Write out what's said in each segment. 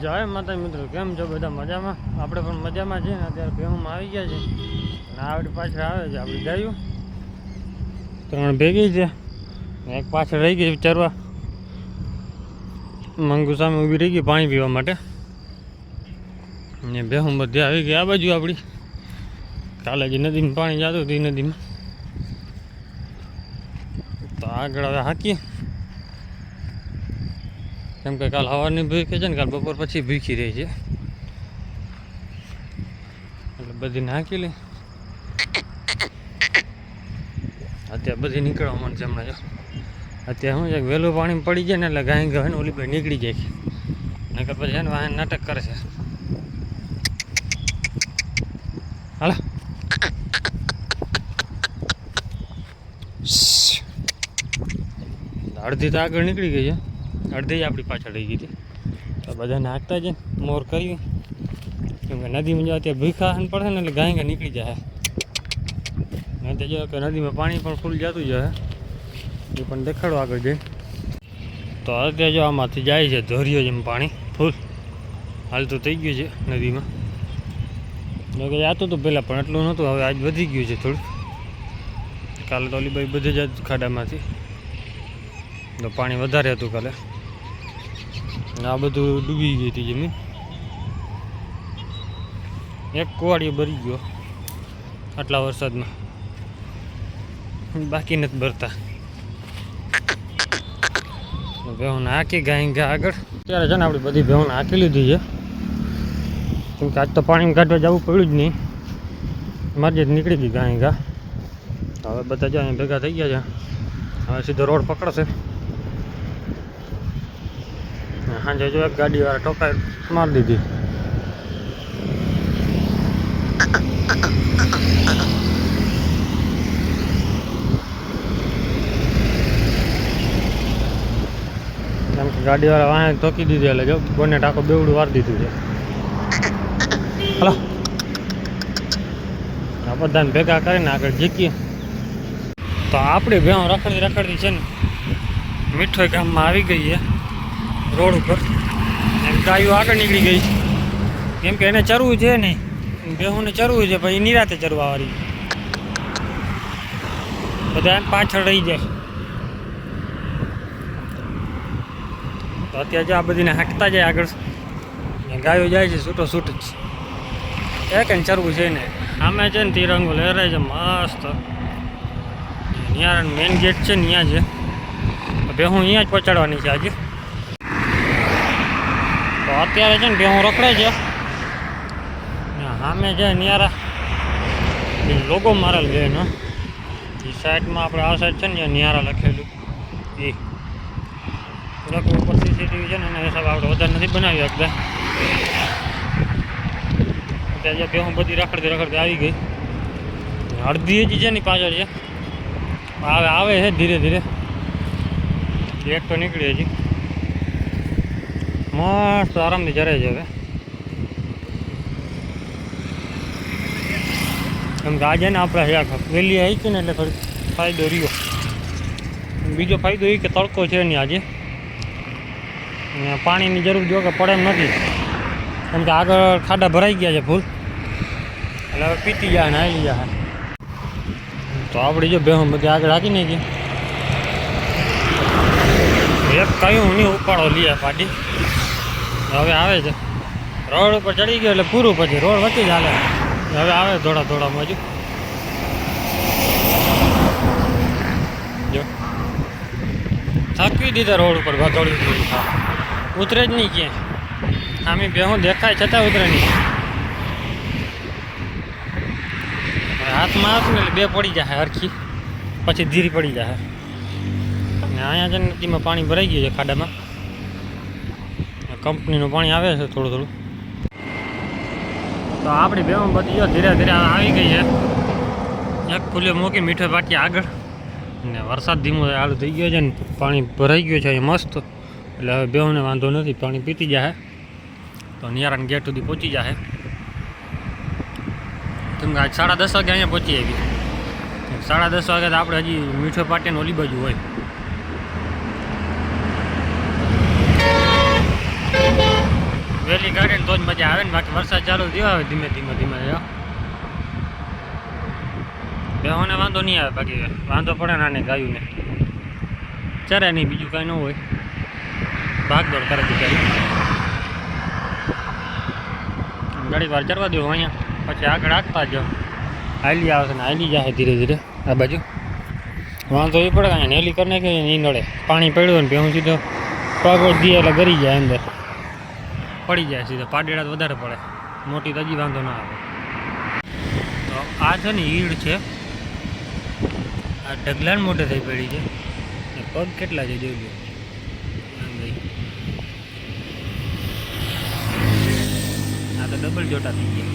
જય માતા મિત્રો, કેમ છો બધા મજામાં? આપણે પણ મજામાં છીએ ને, અત્યારે ભેહુમાં આવી ગયા છે અને આવડી પાછળ આવે છે આપણી ગાયું. ત્રણ ભેગી છે. એક પાછળ રહી ગઈ ચરવા મંગુ સામે ઊભી રહી ગઈ પાણી પીવા માટે. ને ભેહું બધી આવી ગઈ. આ બાજુ આપણી. કાલે જે નદીમાં પાણી જતું હતું એ નદીમાં. તો આગળ હવે હાકીએ. કેમ કે કાલ સવારની ભૂખી છે ને કાલ બપોર પછી ભૂખી રહી છે. એટલે બધી નાખી લે. અત્યારે બધી નીકળવા છે હમણાં અત્યારે શું છે વહેલું પાણી પડી જાય ને એટલે ગાય ગાય ને ઓલી ભાઈ નીકળી જાય. નકર પછી છે ને વાહન નાટક કરે છે. હાલો. અડધી તો આગળ નીકળી ગઈ છે. અડધી આપણી પાછળ રહી ગઈ હતી. તો બધાને હાંકતા જ મોર કર્યું. કેમ કે નદીમાં જો અત્યારે ભીખા પડે ને એટલે ગાય નીકળી જાય. નહીં તો જો કે નદીમાં પાણી પણ ફૂલ જતું જાય એ પણ દેખાડો આગળ જઈ તો અત્યારે જો આમાંથી જાય છે ધોરીઓ જેમ પાણી ફૂલ હાલતું થઈ ગયું છે નદીમાં. જોકે જતું હતું પહેલાં પણ એટલું નહોતું, હવે આજ વધી ગયું છે થોડું કાલે તો ઓલી બાઈ બધે જ ખાડામાંથી. તો પાણી વધારે હતું કાલે. આ બધું ડૂબી ગઈ હતી જમીન. એક કુવાડીઓ ભરી ગયો આટલા વરસાદમાં. બાકી નથી ભરતા. ભેહોને હાકી ગાય ગયા આગળ. અત્યારે છે ને આપણી બધી ભેહોને હાકી લીધી છે. કેમ કે આજ તો પાણી કાઢવા જવું પડ્યું જ નહીં. મારી જ નીકળી ગઈ ગાય ગા હવે બધા જો અહીંયા ભેગા થઈ ગયા છે. હવે સીધો રોડ પકડશે. સાંજે જો એક ગાડીવાળા ટોકાઈ મારી દીધી. કેમ કે ગાડીવાળા વાહન ટોકી દીધી એટલે જો બંને ટાકો બેવડું વાર દીધું છે. હલો. આ બધાને ભેગા કરીને આગળ જીકીએ. તો આપણી ભેણ રખડતી રખડતી છે ને, મીઠોઈ ગામમાં આવી ગઈ છે. રોડ ઉપર. એમ ગાયો આગળ નીકળી ગઈ. કેમ કે એને ચરવું છે નહીં. ભેહુંને ચરવું છે, પછી નિરાતે ચરવા વાળી. બધા એમ પાછળ રહી જાય. તો અત્યારે આ બધીને હાંકતા જાય આગળ. ગાયો જાય છે, છૂટો છૂટ જ. એક ચરવું છે ને? આમે છે ને તિરંગો લહેરાય છે, મસ્ત. ત્યાં મેઇન ગેટ છે ને ત્યાં છે. બે હું અહીંયા જ પહોંચાડવાની છે આજે. અત્યારે છે ને ભેહું રખડે છે. સામે છે નિયારા. લોગો મારેલ છે એનો. એ સાઈડમાં આપણે આ સાઈડ છે ને નિયારા લખેલું. એ થોડાક ઉપર સીસીટીવી છે ને એના હિસાબે આપણે વધારે નથી બનાવી શકતા. અત્યારે જે ભેહું બધી રખડતી રખડતી આવી ગઈ. અડધી જ છે ને પાછળ છે. આવે આવે છે ધીરે ધીરે. એક તો નીકળી હજી. મસ્ત આરામથી જરાય છે હવે. કેમ કે આજે ને આપણે વહેલી આવી છે ને એટલે થોડીક ફાયદો રહ્યો. બીજો ફાયદો એ કે તડકો છે નહીં આજે. અને પાણીની જરૂર જો કે પડે એમ નથી. કેમ કે આગળ ખાડા ભરાઈ ગયા છે ફૂલ. એટલે હવે પીતી જાય ને આવી જાય. તો આપણી જો બેહું બધી આગળ રાખી ગઈ એક કયું નહીં, ઉપાડો લઈએ પાટી. હવે આવે છે. રોડ ઉપર ચડી ગયો એટલે પૂરું પછી રોડ વચ્ચે જ હાલે. હવે આવે થોડા થોડામાં હજુ. જો. થાકવી દીધા રોડ ઉપર ભાતોડી ઉતરે જ નહીં ક્યાંય. આમી બેહું દેખાય છતાં ઉતરે નહીં. હવે હાથમાં આવશે ને એટલે બે પડી જાય હરખી. પછી ધીરી પડી જાય ને અહીંયા છે ને નદીમાં પાણી ભરાઈ ગયું છે ખાડામાં. કંપનીનું પાણી આવે છે થોડું થોડું. તો આપણી બેમાં બધી ધીરે ધીરે આવી ગઈ છે. એક ફૂલે મૂકી મીઠો પાટી આગળ. ને વરસાદ ધીમો ચાલુ થઈ ગયો છે ને, પાણી ભરાઈ ગયું છે અહીંયા મસ્ત. એટલે હવે બેવને વાંધો નથી, પાણી પીતી જાય તો નિયારાન ગેટ સુધી પહોંચી જાય કેમ આજ સાડા દસ વાગે અહીંયા પહોંચી આવી. સાડા દસ વાગે તો આપણે હજી મીઠો પાટીને ઓલી બાજુ હોય. જ મજા આવે ને બાકી વરસાદ ચાલુ થયો આવે ધીમે ધીમે ધીમે જો બેહોને વાંધો નહીં આવે બાકી વાંધો પડે નાને ગાયુંને ચરે નહીં બીજું કાંઈ ન હોય. ભાગદોડ કરે બિચારી ઘડીક વાર ચરવા દેવું અહીંયા. પછી આગળ આગતા જ હાલી આવશે ને હાલી જાય ધીરે ધીરે આ બાજુ. વાંધો એ પડે કાંઈ નેલી કરીને કે નહીં નડે. પાણી પડ્યું ને ભેહું સીધો. પગ દીએ એટલે ગરી જાય અંદર. પડી જાય સીધા, પાડેડા વધારે પડે. મોટી તો હજી વાંધો ના આવે. તો આ છે ને ઈડ છે. આ ઢગલાન મોટે થઈ પડી છે. પગ કેટલા છે ભાઈ. આ તો ડબલ જોટા થઈ ગયા.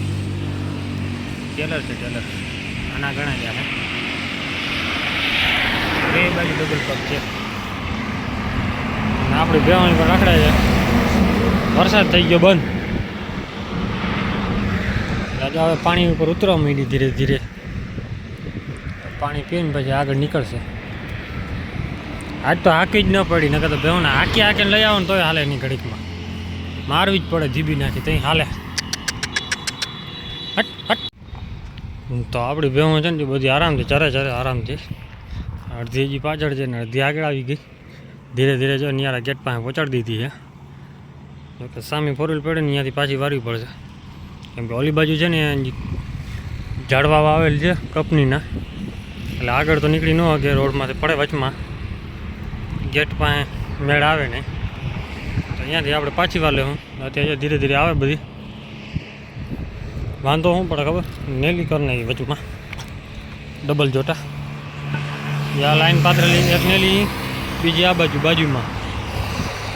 ટેલર છે, ટેલર. આના ઘણા ગયા બે બાજુ ડબલ પગ છે. આપણે આપણી પણ રખડાય છે. વરસાદ થઈ ગયો બંધ. રાજા હવે પાણી ઉપર ઉતરવા માંડી ધીરે ધીરે. પાણી પીને પછી આગળ નીકળશે. આજ તો હાકી જ ન પડી, નકર તો બેહોને હાકી હાકીને લઈ આવો ને તોય હાલે નહીં ઘડીકમાં. મારવી જ પડે જીબી નાખી તઈ હાલે. હટ હટ. તો આપણી બેહો છે ને જે બધી આરામથી, ચરે ચરે આરામથી. અડધી હજી પાછળ છે ને, અડધી આગળ આવી ગઈ. ધીરે ધીરે જો નિયારા ગેટ પાસે પહોંચાડી દીધી છે. જોકે સામે ફોરવેલ પડે ને અહીંયાથી પાછી વારવી પડશે. કેમ કે ઓલી બાજુ છે ને ઝાડવા આવેલ છે કંપનીના. એટલે આગળ તો નીકળી ન શકે રોડમાંથી, પડે વચમાં. ગેટ પાસે મેળ આવે નહીં તો અહીંયાથી આપણે પાછી વાર લેવું. અત્યારે ધીરે ધીરે આવે બધી. વાંધો શું પડે ખબર? નેલી કરી નાખી વચમાં. ડબલ જોટા. આ લાઈન પાથરેલી, એક નેલી, બીજી આ બાજુ, બાજુમાં.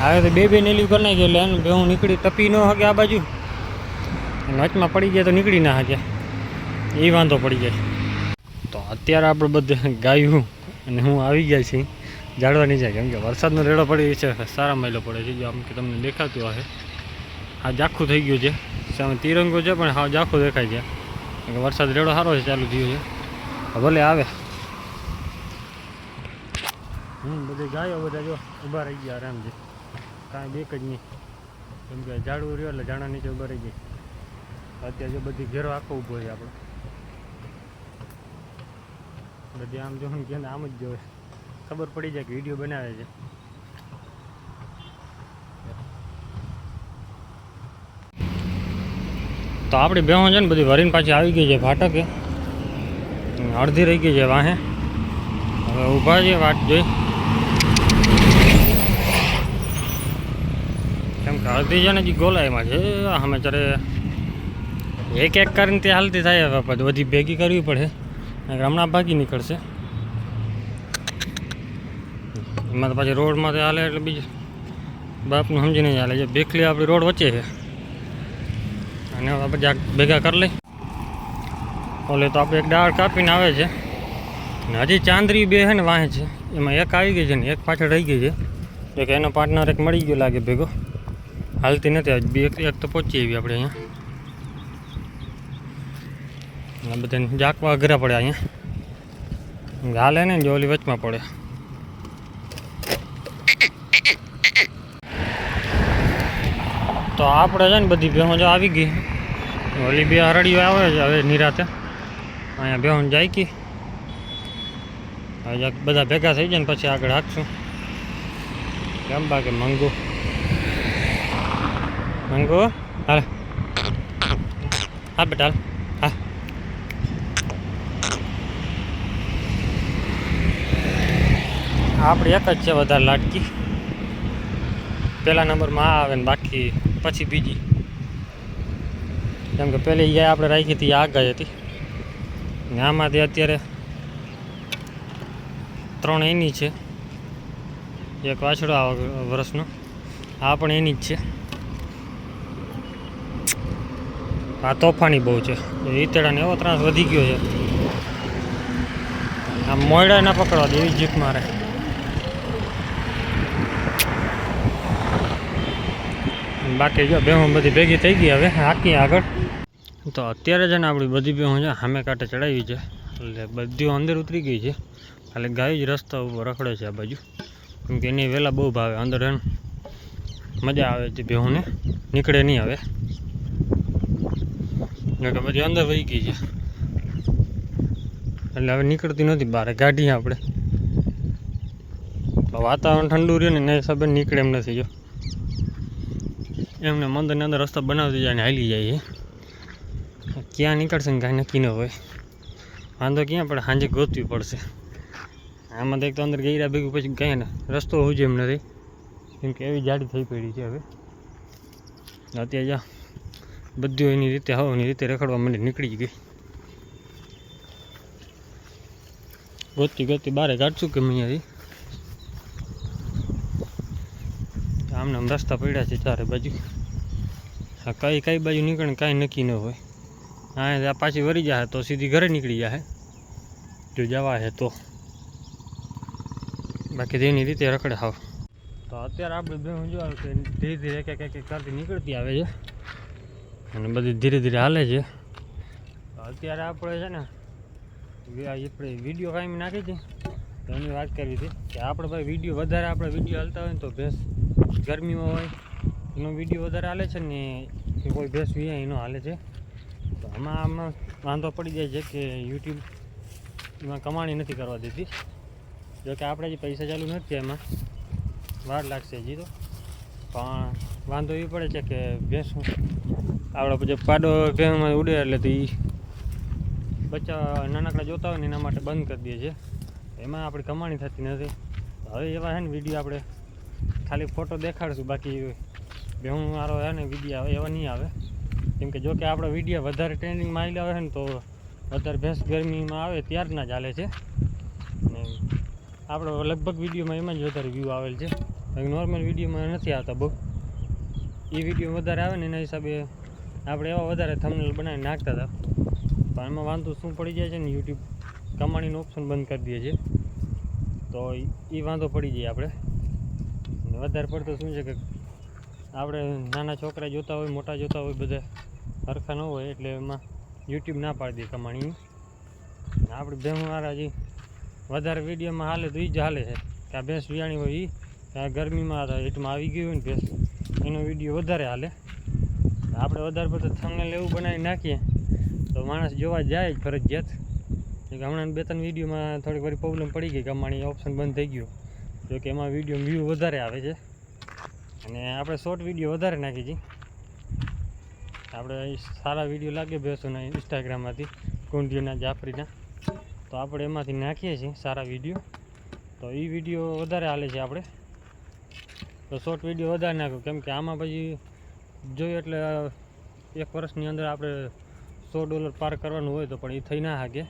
હવે તો બે બે નેલી કરી નાખી એટલે એનું હું નીકળી તપી ન શકે આ બાજુ. વચમાં પડી જાય તો નીકળી ના શકે એ વાંધો પડી જાય. તો અત્યારે આપણે બધે ગાયું અને હું આવી ગયા છીએ જાડવા નહીં જાય કેમ કે વરસાદનો રેડો પડી છે, સારા માયલો પડે છે. જો આમ કે તમને દેખાતું હશે. આ જાખું થઈ ગયું છે. સામે તિરંગો છે, પણ હા, જાખું દેખાય છે. કે વરસાદ રેડો સારો છે, ચાલુ થયો છે. ભલે આવે. હમ, બધી ગાયો બધા જો ઊભા રહી ગયા આરામથી. કાંઈ બેક જ નહીં. કેમ કે ઝાડવું રહ્યો એટલે ઝાડા નીચે ભરી ગઈ. અત્યારે જો બધી ઘેરો આખો ઊભો છે આપણો. બધી આમ જો કે આમ જ જોવે ખબર પડી જાય કે વીડિયો બનાવે છે. તો આપણી બેહો છે ને બધી વરીને પાછી આવી ગઈ છે ફાટકે. અડધી રહી ગઈ છે વાહે. હવે ઊભા છે વાટ જોઈ કેમ કે અડધી ને હજી ગોલાઈમાં છે, અમે ત્યારે એક એક કરીને તે હાલતી થાય હવે બધી ભેગી કરવી પડે. હમણાં ભાગી નીકળશે. એમાં તો પછી રોડમાં તો હાલે એટલે બીજું બાપનું સમજીને જ હાલે. છે બેકલી આપણી રોડ વચ્ચે છે. અને બધા ભેગા કરી લઈ. ઓલે તો આપણે એક ડાળ કાપીને આવે છે. ને હજી ચાંદરી બે છે ને વાંહે છે. એમાં એક આવી ગઈ છે ને એક પાછળ રહી ગઈ છે. એક એનો પાર્ટનર એક મળી ગયો લાગે ભેગો. હાલતી નથી. આજ બે એક તો પહોંચી આવી આપણે અહીંયા. અને બધાને જાકવા અઘરા પડે અહીંયા. હાલે ને, જો ઓલી વચમાં પડે. તો આપણે છે ને બધી ભેહો આવી ગઈ. ઓલી બે હરડીઓ આવે છે હવે નિરાતે. અહીંયા ભેહો જાય હવે બધા ભેગા થઈ જાય ને પછી આગળ હાકશું. કેમ બાકી મંગુ? મંગુ હાલ હા બેટા હા આપણી એક જ છે વધારે લાટકી. પહેલા નંબરમાં આવે ને બાકી પછી બીજી. કેમ કે પહેલી ગયા આપણે રાખી હતી આ ગઈ હતી. ને આમાંથી અત્યારે ત્રણ એની છે. એક વાછડો આ વર્ષનો. આ પણ એની જ છે. આ તોફાની બહુ છે. ઈતેડાને એવો ત્રાસ વધી ગયો છે. આ મોયડા ના પકડવા દે એવી મારે. બાકી જો બેહું બધી ભેગી થઈ ગઈ હવે હાકી આગળ. તો અત્યારે છે ને આપણી બધી બેહું છે સામે કાંઠે ચડાવી છે. એટલે બધી અંદર ઉતરી ગઈ છે. ખાલી ગાય જ રસ્તા ઉપર રખડે છે આ બાજુ. કેમ કે એની વહેલા બહુ ભાવે, અંદર મજા આવે છે બેહુંને. નીકળે નહીં હવે. નકર પછી અંદર વહી ગઈ છે. એટલે હવે નીકળતી નથી બહાર ગાડી આપણે. વાતાવરણ ઠંડુ રહ્યું ને, એના હિસાબે નીકળે એમ નથી જો. એમને મંદિરની અંદર રસ્તો બનાવતી જાય ને હાલી જાય છે ક્યાં નીકળશે ને કાંઈ નક્કી ન હોય. વાંધો ક્યાં પડે સાંજે ગોતવી પડશે. આમાં તો એક તો અંદર ગઈરા ભેગું પછી કાંઈ ને, રસ્તો હોય એમ નથી. કેમ કે એવી જાડી થઈ પડી છે હવે. અત્યારે જા બધું એની રીતે હવે એની રીતે રખડવા મને નીકળી ગઈ ગોતી ગોતી બારે કાઢશું કે અહીંયાથી આમને આમ રસ્તા પડ્યા છે ચારે બાજુ હા કઈ કઈ બાજુ નીકળે કાંઈ નક્કી ન હોય હા પાછી વળી જાય તો સીધી ઘરે નીકળી જાય જો જવા છે તો બાકી તેની રીતે રખડે હાવ તો અત્યારે આપણે બે જોવા ધીરે ધીરે કે એક કરતી નીકળતી આવે છે અને બધી ધીરે ધીરે હાલે છે. અત્યારે આપણે છે ને આપણે વીડિયો કાંઈ નાખી છે તો એની વાત કરવી હતી કે આપણે ભાઈ વીડિયો વધારે આપણે વીડિયો હાલતા હોય ને તો ભેંસ ગરમીમાં હોય, એનો વીડિયો વધારે હાલે છે ને કે કોઈ ભેંસ વિયા એનો હાલે છે. તો આમાં આમાં વાંધો પડી જાય છે કે યુટ્યુબ એમાં કમાણી નથી કરવા દેતી જો કે આપણે જે પૈસા ચાલુ નથી એમાં, વાર લાગશે હજી તો. પણ વાંધો એ પડે છે કે ભેંસ આપણે પછી પાડો ભેંસમાં ઉડે એટલે તો એ બચ્ચા નાનકડા જોતા હોય ને એના માટે બંધ કરી દે છે. એમાં આપણી કમાણી થતી નથી. હવે એવા છે ને વીડિયો આપણે ખાલી ફોટો દેખાડશું, બાકી ભેહું મારો છે ને વીડિયો આવે, એવા નહીં આવે. કેમ કે જો કે આપણો વીડિયો વધારે ટ્રેન્ડિંગમાં આવી આવે ને તો વધારે ભેંસ ગરમીમાં આવે ત્યારના ચાલે છે. ને આપણો લગભગ વિડીયોમાં એમાં જ વધારે વ્યૂ આવેલ છે. નોર્મલ વિડીયોમાં નથી આવતા બહુ. એ વીડિયો વધારે આવે ને એના હિસાબે આપણે એવા વધારે થંબનેલ બનાવી નાખતા હતા. પણ એમાં વાંધો શું પડી જાય છે ને યુટ્યુબ કમાણીનો ઓપ્શન બંધ કરી દે છે. તો એ વાંધો પડી જાય આપણે. વધારે પડતો શું છે કે આપણે નાના છોકરા જોતા હોય, મોટા જોતા હોય, બધા સરખા ન હોય એટલે એમાં યુટ્યુબ ના પાડી દે કમાણીની. આપણે ભેંસવાળા જે વધારે વિડીયોમાં હાલે તો એ જ હાલે છે. કે આ ભેંસ વિયાણી હોય એ ગરમીમાં હીટમાં આવી ગયું હોય ને ભેંસ, એનો વીડિયો વધારે હાલે. આપણે વધારે પડતો થંબનેલ એવું બનાવી નાખીએ. તો માણસ જોવા જાય જ ફરજિયાત. કે હમણાં બે ત્રણ વિડીયોમાં થોડીક વાર પ્રોબ્લેમ પડી ગઈ કમાણી ઓપ્શન બંધ થઈ ગયું. જો કે એમાં વીડિયો વ્યૂ વધારે આવે છે. અને આપણે શોર્ટ વીડિયો વધારે નાખી છીએ આપણે સારા વીડિયો લાગે બેસોના ઇન્સ્ટાગ્રામમાંથી કુંડીના જાફરીના. તો આપણે એમાંથી નાખીએ છીએ સારા વીડિયો તો એ વીડિયો વધારે હાલે છે આપણે. તો શોર્ટ વીડિયો વધારે નાખ્યો કેમ કે આમાં પછી જોઈએ એટલે એક વર્ષની અંદર આપણે સો ડોલર પાર કરવાનું હોય તો પણ એ થઈ ના શકે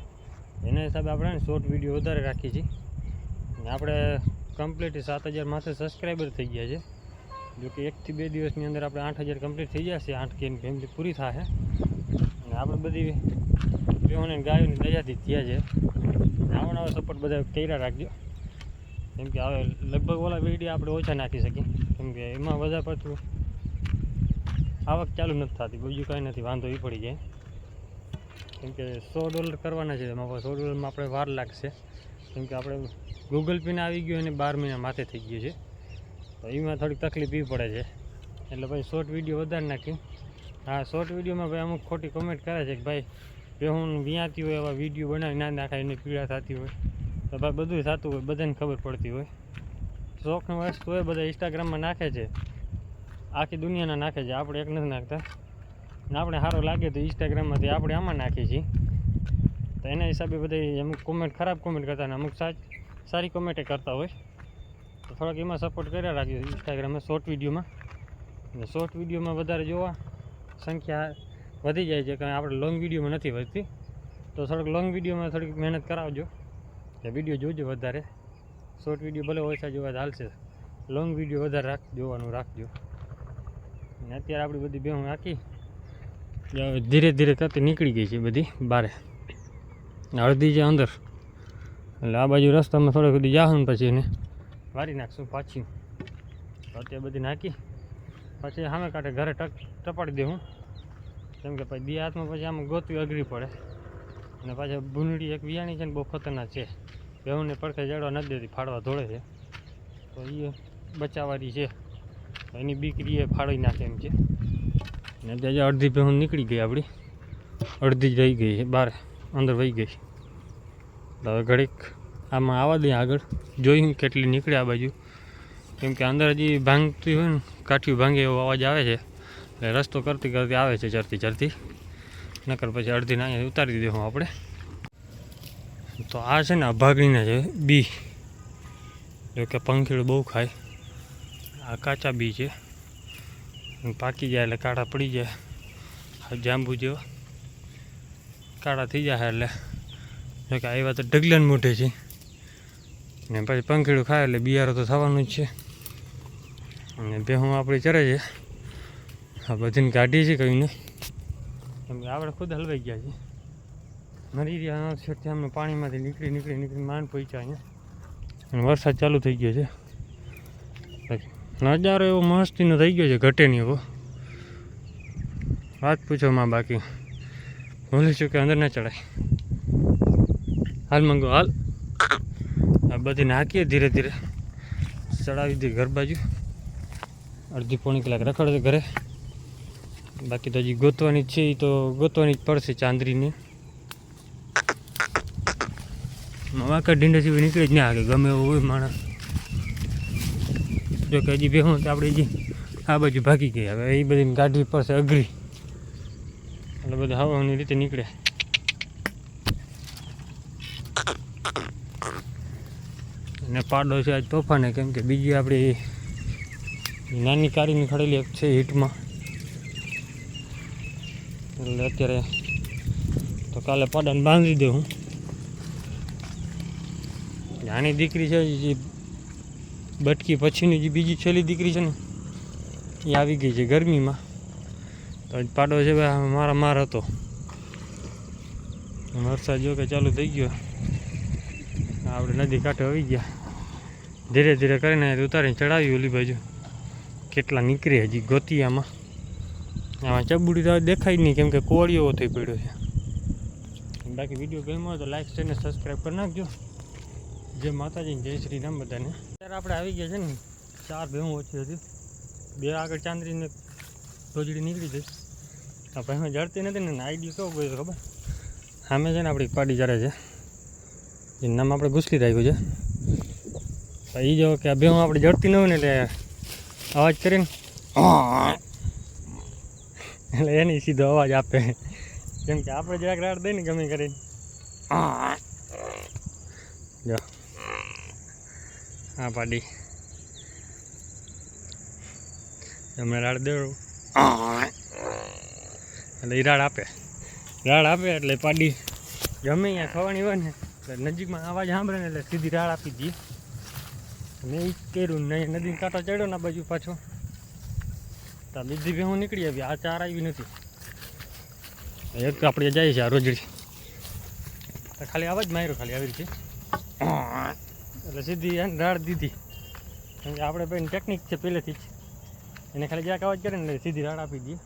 એના હિસાબે આપણે શોર્ટ વીડિયો વધારે રાખીએ છીએ. આપણે કમ્પ્લીટ સાત હજાર માથે સબસ્ક્રાઈબર થઈ ગયા છે. જો કે એકથી બે દિવસની અંદર આપણે આઠ હજાર કમ્પ્લીટ થઈ જશે, આઠ કેની ફેમિલી પૂરી થશે અને આપણે બધી બેહોને ગાયોની દયાથી થયા છે. આવો નવા સપોર્ટ બધા કર્યા રાખજો. કેમ કે હવે લગભગ ઓલા વીડિયો આપણે ઓછા નાખી શકીએ. કેમ કે એમાં વધારે પડતું આવક ચાલુ નથી થતી, બીજું કાંઈ નથી, વાંધો એ પડી જાય. કેમ કે સો ડોલર કરવાના છે, એમાં સો ડોલરમાં આપણે વાર લાગશે. કેમ કે આપણે ગૂગલ પેને આવી ગયું અને બાર મહિના માથે થઈ ગયું છે. તો એમાં થોડીક તકલીફ એ પડે છે. એટલે ભાઈ શોર્ટ વીડિયો વધારે નાખ્યું હા શોર્ટ વિડીયોમાં ભાઈ અમુક ખોટી કોમેન્ટ કરે છે કે ભાઈ બે હું વ્યાંતી હોય એવા વીડિયો બનાવી ના નાખાય, એને પીડા થતી હોય. તો ભાઈ બધું થતું હોય, બધાને ખબર પડતી હોય. શોખની વસ્તુ હોય, બધા ઇન્સ્ટાગ્રામમાં નાખે છે. આખી દુનિયાના નાખે છે. આપણે એક નથી નાખતા. ને આપણે સારું લાગે તો ઇન્સ્ટાગ્રામમાંથી આપણે આમાં નાખીએ છીએ. તો એના હિસાબે બધી અમુક કોમેન્ટ ખરાબ કોમેન્ટ કરતા ને અમુક સાચ, સારી કોમેન્ટે કરતા હોય. તો થોડોક એમાં સપોર્ટ કર્યા રાખજો ઇન્સ્ટાગ્રામમાં શોર્ટ વિડીયોમાં અને શોર્ટ વિડીયોમાં વધારે જોવા સંખ્યા વધી જાય છે, કારણ આપણે લોંગ વિડીયોમાં નથી વધતી. તો થોડોક લોંગ વિડીયોમાં થોડીક મહેનત કરાવજો. કે વીડિયો જોજો વધારે. શોર્ટ વીડિયો ભલે ઓછા જોવા ચાલશે લોંગ વીડિયો વધારે રાખ, જોવાનું રાખજો. અને અત્યારે આપણી બધી બે હું રાખી હવે ધીરે ધીરે કરતી નીકળી ગઈ છે બધી બારે. ને અડધી છે અંદર. એટલે આ બાજુ રસ્તામાં થોડીક બધી જાહું ને પછી એને વારી નાખશું પાછી. અત્યારે બધી નાખી. પછી સામે કાંઠે ઘરે ટક, ટપાડી દેવું કેમ કે પછી બે હાથમાં પછી આમ ગોતવી અઘરી પડે. અને પાછા ભૂંડી એક વિયાણી છે ને બહુ ખતરનાક છે. બેહુને પડખે જડવા નથી દેતી, ફાડવા ધોળે છે. તો એ બચાવવાની છે. એની બીકરી એ ફાડી નાખે એમ છે. ને ત્યાં અડધી ભેહું નીકળી ગઈ આપણી. અડધી જ રહી ગઈ છે બહાર અંદર વહી ગઈ હવે ઘડીક આમાં આવવા દઈએ આગળ. જોઈ કેટલી નીકળે આ બાજુ. કેમ કે અંદર હજી ભાંગતી હોય ને, કાઠિયું ભાંગે એવો અવાજ આવે છે. એટલે રસ્તો કરતી કરતી આવે છે ચરતી ચરતી નકર પછી અડધી ના ઉતારી દઈશું આપણે. તો આ છે ને અભાગણીના છે બી. જોકે પંખીડું બહુ ખાય. આ કાચા બી છે. પાકી જાય એટલે કાળા પડી જાય. જાંબુ જેવા. કાળા થઈ જાય એટલે. જો કે આવ્યા તો ઢગલાન મોઢે છે. ને પછી પંખીડું ખાય એટલે બિયારો તો થવાનું જ છે. અને ભેહું આપણી ચરે છે. આ બધીને કાઢી છે કહીને કેમ કે આપણે ખુદ હલવાઈ ગયા છે. મરી રહ્યા છેકથી અમે પાણીમાંથી નીકળી નીકળી નીકળી માંડ પહોંચ્યા અહીંયા. અને વરસાદ ચાલુ થઈ ગયો છે. નજારો એવો મસ્તીનો થઈ ગયો છે, ઘટે નહીં એવો. વાત પૂછો માં બાકી. ભૂલી છું કે અંદર ના ચડાય. હાલ મંગો, હાલ. આ બધી નાખીએ ધીરે ધીરે. ચડાવી દઈએ ઘર બાજુ. અડધી પોણી કલાક રખડશે ઘરે. બાકી તો હજી ગોતવાની જ છે એ તો ગોતવાની જ પડશે ચાંદરીને. વાંકા ઢીંડા સિવાય નીકળી જ ના આગળ ગમે એવું હોય માણસ. જો કે હજી બેહું તો આપણે હજી આ બાજુ ભાગી ગઈ હવે એ બધી ગાડી પડશે અઘરી. એટલે બધા હવાની રીતે નીકળે. અને પાડો છે આજ તોફાને, કેમ કે બીજી આપણી નાની કારીની ખડેલી એક છે હીટમાં. એટલે અત્યારે તો કાલે પાડાને બાંધી દઉં નાની દીકરી છે બટકી પછીની જે બીજી છેલ્લી દીકરી છે ને, એ આવી ગઈ છે ગરમીમાં. તો પાડો છે ભાઈ મારા માર હતો. વરસાદ જો કે ચાલુ થઈ ગયો. આપણે નદી કાંઠે આવી ગયા. ધીરે ધીરે કરીને ઉતારીને ચડાવી ઓલી બાજુ. કેટલા નીકળી હજી ગોતિયામાં. આમાં ચબુડી તો દેખાય નહીં, કેમ કે કોળીઓ થઈ પડ્યો છે. બાકી વીડિયો ગમ્યો તો લાઈક કરીને સબસ્ક્રાઈબ કરી નાખજો. જય માતાજી જય શ્રી રામ બધાને. અત્યારે આપણે આવી ગયા છે ને, ચાર ભેહું ઓછી હતી. બે આગળ ચાંદરીને રોજડી નીકળી ગઈ. આ ભેહું જડતી નથી ને આઈડી કેવો ગયો ખબર? સામે છે ને આપણી પાડી ચારે છે. એ નામ આપણે ઘૂસલી રાખ્યું છે. એ જો કે આ ભેહું આપણે જડતી ન હોય ને એટલે અવાજ કરીને એટલે એની સીધો અવાજ આપે. કેમ કે આપણે જરાક રાડ દઈએ ને ગમે કરીને. જો. હા, પાડી. તમે રાડ દેવું. એટલે એ રાડ આપે. રાડ આપે એટલે પાડી. ગમે અહીંયા ખવાની હોય ને, એટલે નજીકમાં અવાજ સાંભળે ને એટલે સીધી રાડ આપી દઈએ મેં એ કર્યું ને નદી કાંટો ચડ્યો ને બાજુ પાછો. તો બીજી ભેહું નીકળી આવી, આ ચાર આવી નથી. એક આપણે જાય છે આ રોજડી. ખાલી અવાજ માર્યો ખાલી આવી રીતે. એટલે સીધી એને રાડ દીધી. કેમ કે આપણે ભાઈ ટેકનિક છે પહેલેથી જ. એને ખાલી જ્યાંક અવાજ કરે ને સીધી રાડ આપી દઈએ.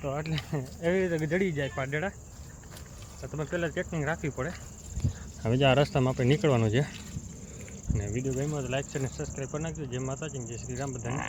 તો એટલે એવી રીતે જડી જાય પાડેડા. તો તમે પહેલાં ટેકનિક રાખવી પડે. હવે જે આ રસ્તામાં આપણે નીકળવાનું છે. અને વીડિયો ગમ્યો તો લાઈક છે અને સબસ્ક્રાઈબ કરી નાખજો. જય માતાજી જય શ્રી રામ બધાને.